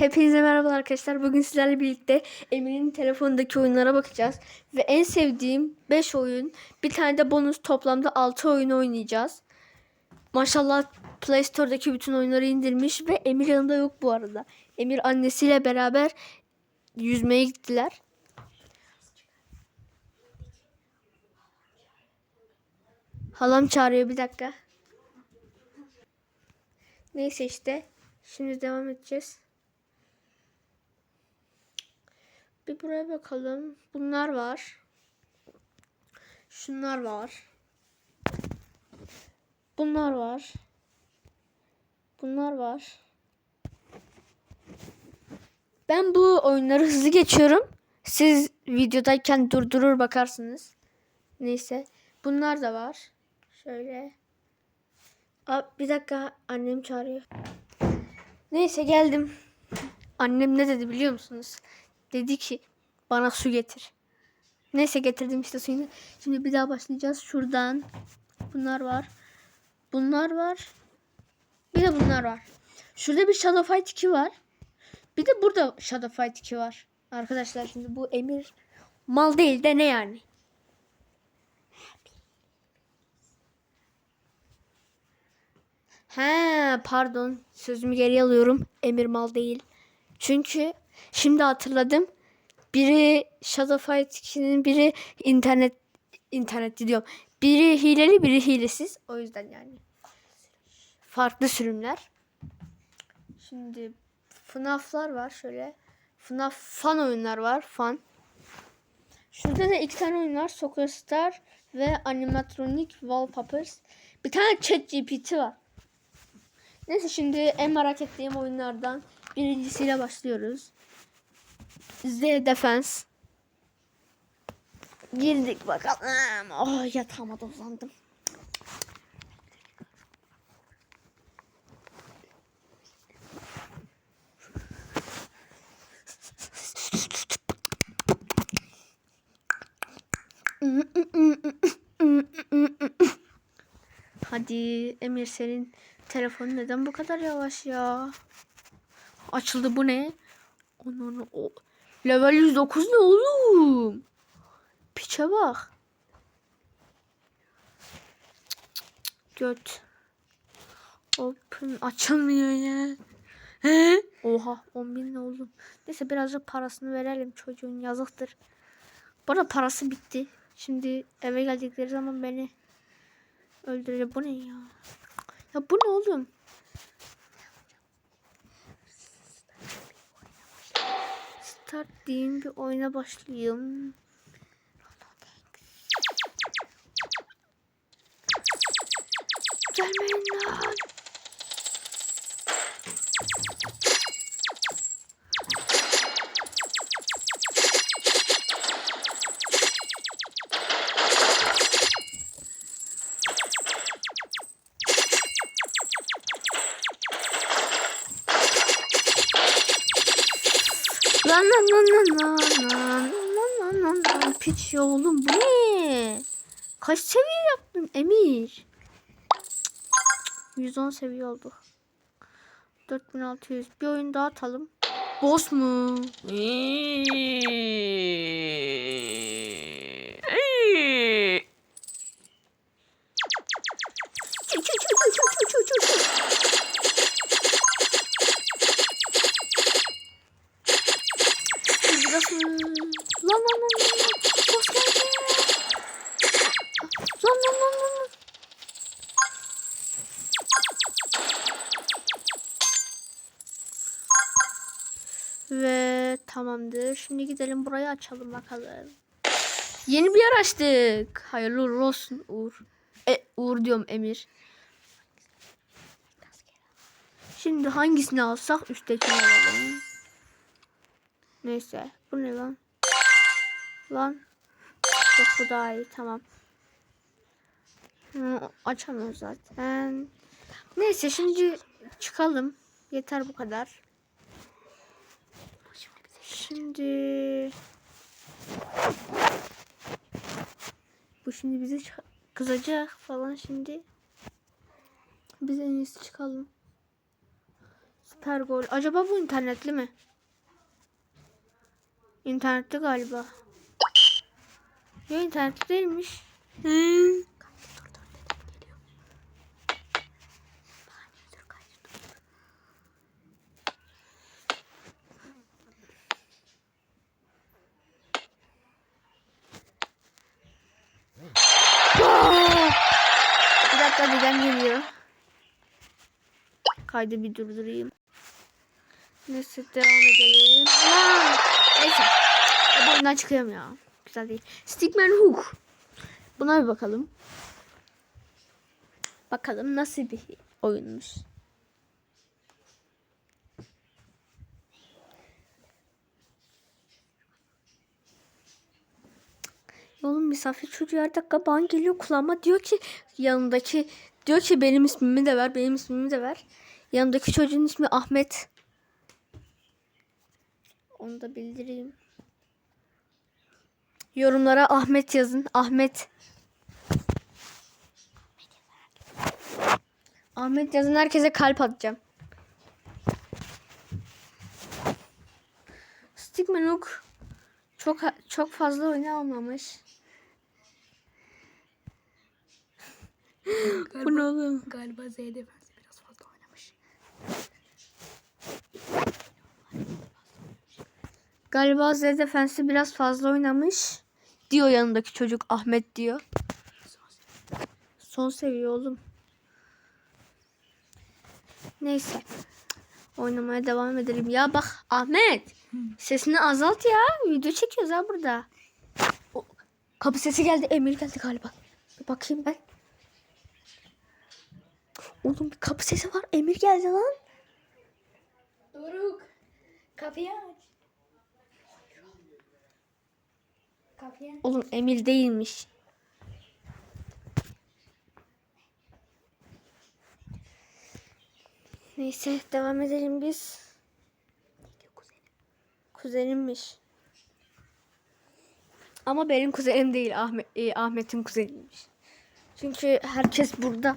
Hepinize merhaba arkadaşlar. Bugün sizlerle birlikte Emir'in telefonundaki oyunlara bakacağız. Ve en sevdiğim 5 oyun, bir tane de bonus toplamda 6 oyun oynayacağız. Maşallah Play Store'daki bütün oyunları indirmiş ve Emir yanında yok bu arada. Emir annesiyle beraber yüzmeye gittiler. Halam çağırıyor bir dakika. Neyse işte. Şimdi devam edeceğiz. Bir buraya bakalım. Bunlar var. Şunlar var. Bunlar var. Bunlar var. Ben bu oyunları hızlı geçiyorum. Siz videodayken durdurur bakarsınız. Neyse. Bunlar da var. Şöyle. Aa, bir dakika annem çağırıyor. Neyse geldim. Annem ne dedi biliyor musunuz? Dedi ki bana su getir. Neyse getirdim işte suyunu. Şimdi bir daha başlayacağız. Şuradan. Bunlar var. Bunlar var. Bir de bunlar var. Şurada bir Shadow Fight 2 var. Bir de burada Shadow Fight 2 var. Arkadaşlar şimdi bu Emir mal değil de ne yani? He pardon sözümü geri alıyorum. Emir mal değil. Çünkü şimdi hatırladım. Biri Shadow Fight 2'nin biri internet internet diyorum. Biri hileli biri hilesiz. O yüzden yani. Farklı sürümler. Şimdi FNAF'lar var şöyle. FNAF fan oyunlar var. Fan. Şurada da iki tane oyun var. Soccer Star ve Animatronic Wallpapers. Bir tane Chat GPT var. Neyse şimdi en merak ettiğim oyunlardan birincisiyle başlıyoruz. Z Defense. Girdik bakalım. Oh yatağıma uzandım. Hadi Emir senin telefonun neden bu kadar yavaş ya? Açıldı bu ne? Onun o level 109 ne oğlum? Piçe bak. Göt. Open açılmıyor ya. He? Oha 10 bin ne oğlum? Neyse birazcık parasını verelim çocuğun yazıktır. Arada parası bitti. Şimdi eve geldikleri zaman beni öldürecek. Bu ne ya? Ya bu ne oğlum? Start diyeyim bir oyuna başlayayım. Gelmeyin lan. Lan lan lan lan lan lan lan lan lan piç ya oğlum bu ne? Kaç seviye yaptın Emir? 110 seviye olduk. 4600 bir oyun daha atalım. Boss mu? Şimdi gidelim burayı açalım bakalım. Yeni bir yer açtık. Hayırlı uğurlu olsun Uğur. E, Uğur diyorum Emir. Şimdi hangisini alsak üsttekini alalım. Neyse. Bu ne lan? Lan. Yok bu daha iyi. Tamam. Hı, açamıyoruz zaten. Neyse şimdi çıkalım. Yeter bu kadar. Şimdi bu şimdi çık- kızacak falan şimdi. Biz en iyisi çıkalım. Süper gol. Acaba bu internetli mi? İnternetli galiba. Ya internetli değilmiş. Hı. Bir dedem geliyor. Kaydı bir durdurayım. Neyse devam edelim. Lan! Neyse. E, bu oyundan çıkıyorum ya. Güzel değil. Stickman Hook. Buna bir bakalım. Bakalım nasıl bir oyunmuş. Oğlum misafir çocuğu her dakika bana geliyor kulağıma diyor ki yanındaki diyor ki benim ismimi de ver benim ismimi de ver. Yanındaki çocuğun ismi Ahmet. Onu da bildireyim. Yorumlara Ahmet yazın. Ahmet. Ahmet yazın herkese kalp atacağım. Stickman Hook çok çok fazla oynamamış. Bu ne oğlum? Galiba Z defensi biraz fazla oynamış. Galiba Z defensi biraz fazla oynamış. Diyor yanındaki çocuk Ahmet diyor. Son seviye oğlum. Neyse. Oynamaya devam edelim. Ya bak Ahmet. Sesini azalt ya. Video çekiyoruz ha burada. O, kapı sesi geldi. Emir geldi galiba. Bir bakayım ben. Oğlum bir kapı sesi var. Emir geldi lan. Doruk. Kapıyı aç. Kapıyı aç. Oğlum Emir değilmiş. Neyse devam edelim biz. Kuzenimmiş. Ama benim kuzenim değil Ahmet e, Ahmet'in kuzeniymiş. Çünkü herkes burada.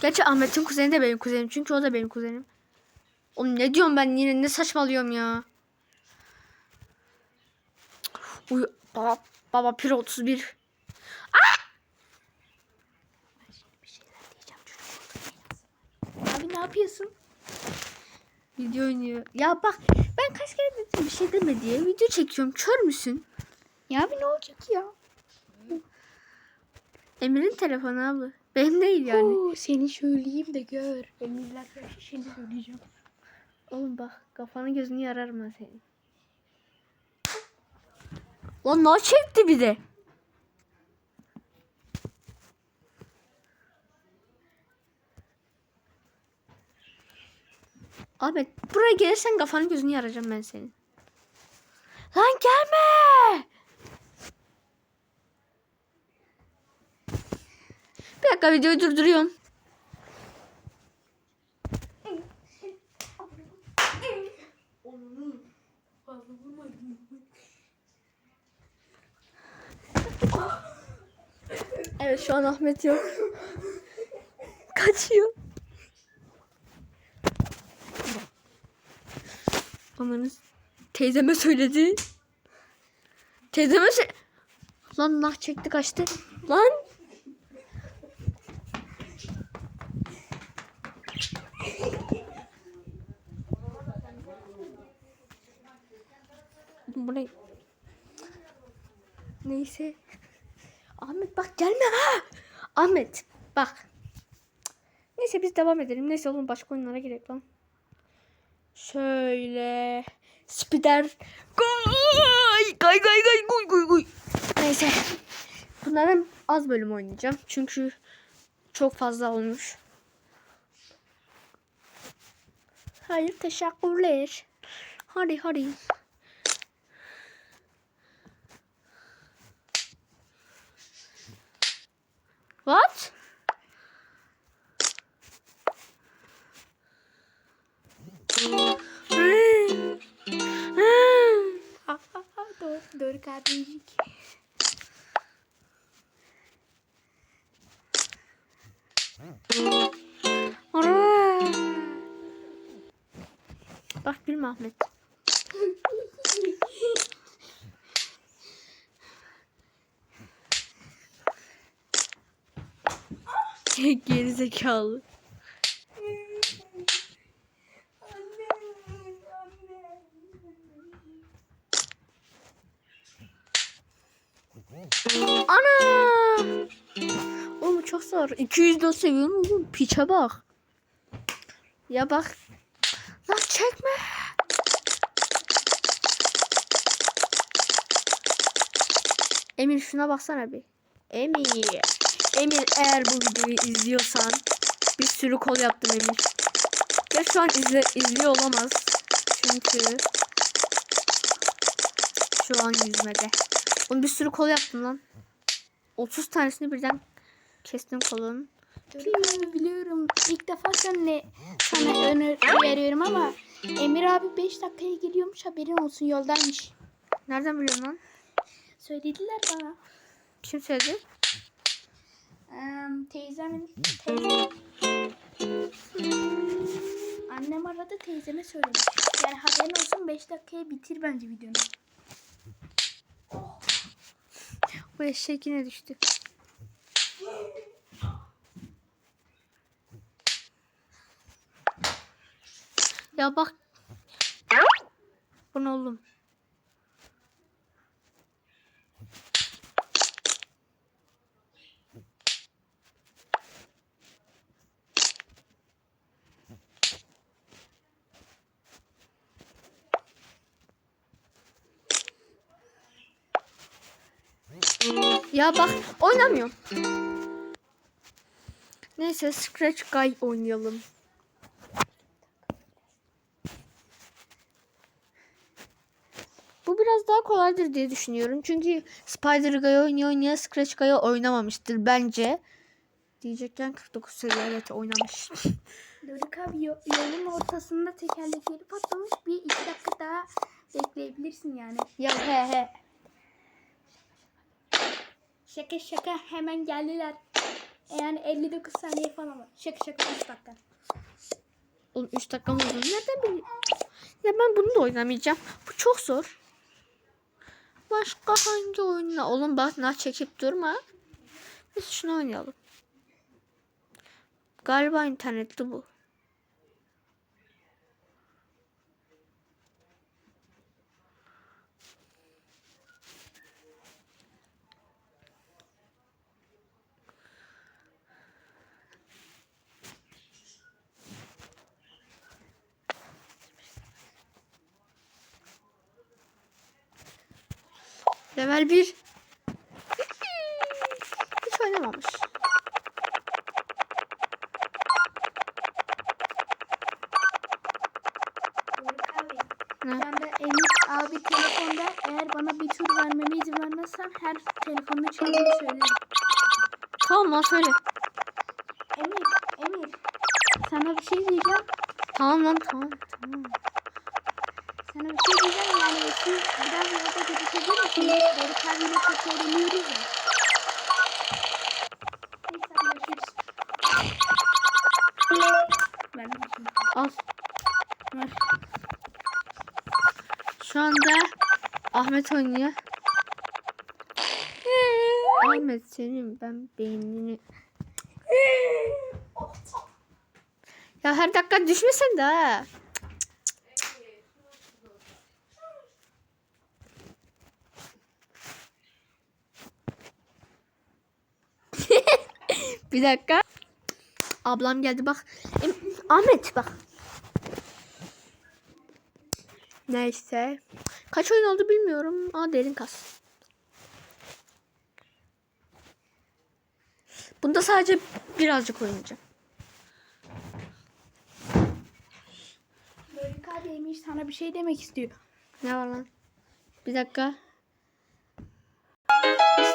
Gerçi Ahmet'in kuzeni de benim kuzenim. Çünkü o da benim kuzenim. Oğlum ne diyorum ben yine ne saçmalıyorum ya. Uy baba baba pir 31. Bir şeyler diyeceğim çocuk. Abi ne yapıyorsun? Video oynuyor. Ya bak ben kaç kere dedim bir şey deme diye. Video çekiyorum. Kör müsün? Ya abi ne olacak ya? Emir'in telefonu abla. Benim değil yani. Oo, seni söyleyeyim de gör. Emirler karşı seni söyleyeceğim. Oğlum bak kafanı gözünü yararım ben senin. Lan ne çekti bir de. Ahmet buraya gelirsen kafanı gözünü yaracağım ben senin. Lan gelme. Bir dakika videoyu durduruyorum. Evet şu an Ahmet yok. Kaçıyor. Amanız. Teyzeme söyledi. Teyzeme sö- Lan nah çekti kaçtı. Lan. Bu ne? Neyse. Ahmet bak gelme ha. Ahmet bak. Neyse biz devam edelim. Neyse oğlum başka oyunlara gerek lan. Şöyle. Spider. Gay gay gay gay guy guy guy. Neyse. Bunların az bölüm oynayacağım. Çünkü çok fazla olmuş. Hayır teşekkürler. Hadi hadi. What? Doğru, doğru kardeşik. mi Ahmet? Geri zekalı. Ana! Oğlum çok zor. 204 seviyorum oğlum. Piçe bak. Ya bak. Lan çekme. Emir şuna baksana bir. Emir. Emir eğer bu videoyu izliyorsan bir sürü kol yaptım Emir. Ya şu an izle, izliyor olamaz. Çünkü şu an yüzmede. Onu bir sürü kol yaptım lan. 30 tanesini birden kestim kolun. Biliyorum, biliyorum. İlk defa seninle sana öneri veriyorum ama Emir abi 5 dakikaya geliyormuş haberin olsun yoldaymış. Nereden biliyorsun lan? Söylediler bana. Kim söyledi? Teyzemin teyze Annem aradı teyzeme söylemiş. Yani haberin olsun 5 dakikaya bitir bence videonu. Bu eşek yine düştü. Ya bak. Bu ne oğlum? Ya bak oynamıyorum. Neyse Scratch Guy oynayalım. Bu biraz daha kolaydır diye düşünüyorum. Çünkü Spider Guy oynaya oynaya Scratch Guy'ı oynamamıştır bence. Diyecekken 49 seviye evet oynamış. Doruk abi yo- yolun ortasında tekerlekleri patlamış. Bir iki dakika daha bekleyebilirsin yani. ya he he. Şaka şaka hemen geldiler. Yani 59 saniye falan var. Şaka şaka 3 dakika. Oğlum 3 dakika mı oldu? Nereden bileyim? Ya ben bunu da oynamayacağım. Bu çok zor. Başka hangi oyunla? Oğlum bak nah çekip durma. Biz şunu oynayalım. Galiba internetli bu. Level 1. Hiç oynamamış. Ne? Şu anda Emir abi telefonda eğer bana bir tur vermeme izin vermezsen her telefonda çaldığını söylerim. Tamam lan söyle. Emir, Emir. Sana bir şey diyeceğim. Tamam lan tamam tamam. Sana bir şey eski biraz yolda gözükebilir Şimdi Doruk abiyle çok öğreniyoruz ya. Al. Ver. Şu anda Ahmet oynuyor. Ahmet senin ben beynini... Ya her dakika düşmesin de ha. Bir dakika. Ablam geldi bak. Em- Ahmet bak. Neyse. Kaç oyun oldu bilmiyorum. Aa derin kas. Bunda sadece birazcık oynayacağım. Doruk abi Emir sana bir şey demek istiyor. Ne var lan? Bir dakika.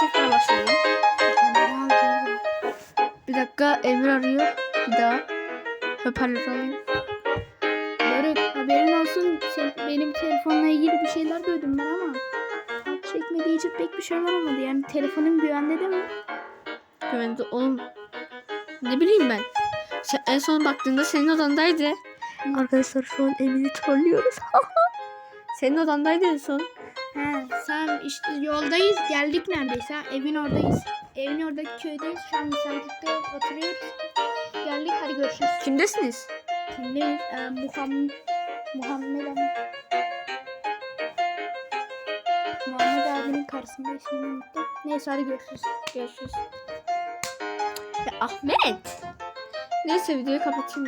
Tekrar başlayalım. Dakika Emir arıyor. Bir daha. Hoparlör alayım. Doruk haberin olsun sen, benim telefonla ilgili bir şeyler duydum ben ama çekmediği için pek bir şeyler olmadı. Yani telefonun güvende değil mi? Güvende oğlum. Ne bileyim ben. Sen en son baktığında senin odandaydı. Arkadaşlar şu an Emin'i trollüyoruz. Senin odandaydı en son. He, sen işte yoldayız. Geldik neredeyse. Evin oradayız. Evin oradaki köydeyiz. Şu an misafirlikte oturuyoruz. Geldik hadi görüşürüz. Kimdesiniz? Kimdeyiz? Ee, Muhammed Muhammed abi. Muhammed abinin karşısında ismini unuttum. Neyse hadi görüşürüz. Görüşürüz. Ya Ahmet. Neyse videoyu kapatayım ben.